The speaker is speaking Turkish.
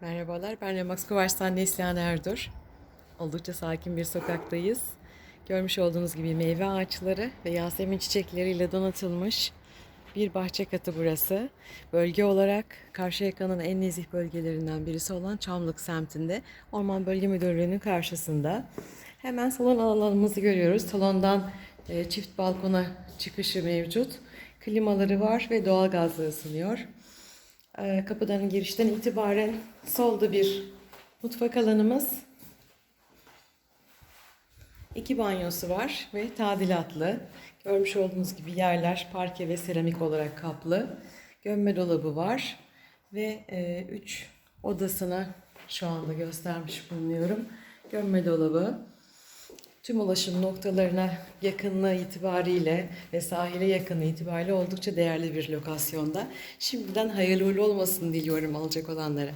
Merhabalar, ben Remax Kuvars'tan Neslihan Erdur. Oldukça sakin bir sokaktayız. Görmüş olduğunuz gibi meyve ağaçları ve yasemin çiçekleriyle donatılmış bir bahçe katı burası. Bölge olarak Karşıyaka'nın en nezih bölgelerinden birisi olan Çamlık semtinde Orman Bölge Müdürlüğü'nün karşısında. Hemen salon alanımızı görüyoruz. Salondan e, çift balkona çıkışı mevcut. Klimaları var ve doğalgazla ısınıyor. Ee, Kapıdan girişten itibaren solda bir mutfak alanımız. İki banyosu var ve tadilatlı. Görmüş olduğunuz gibi yerler parke ve seramik olarak kaplı. Gömme dolabı var ve e, üç odasına şu anda göstermiş bulunuyorum. Gömme dolabı. Tüm ulaşım noktalarına yakınlığı itibariyle ve sahile yakınlığı itibariyle oldukça değerli bir lokasyonda. Şimdiden hayırlı uğurlu olmasını diliyorum alacak olanlara.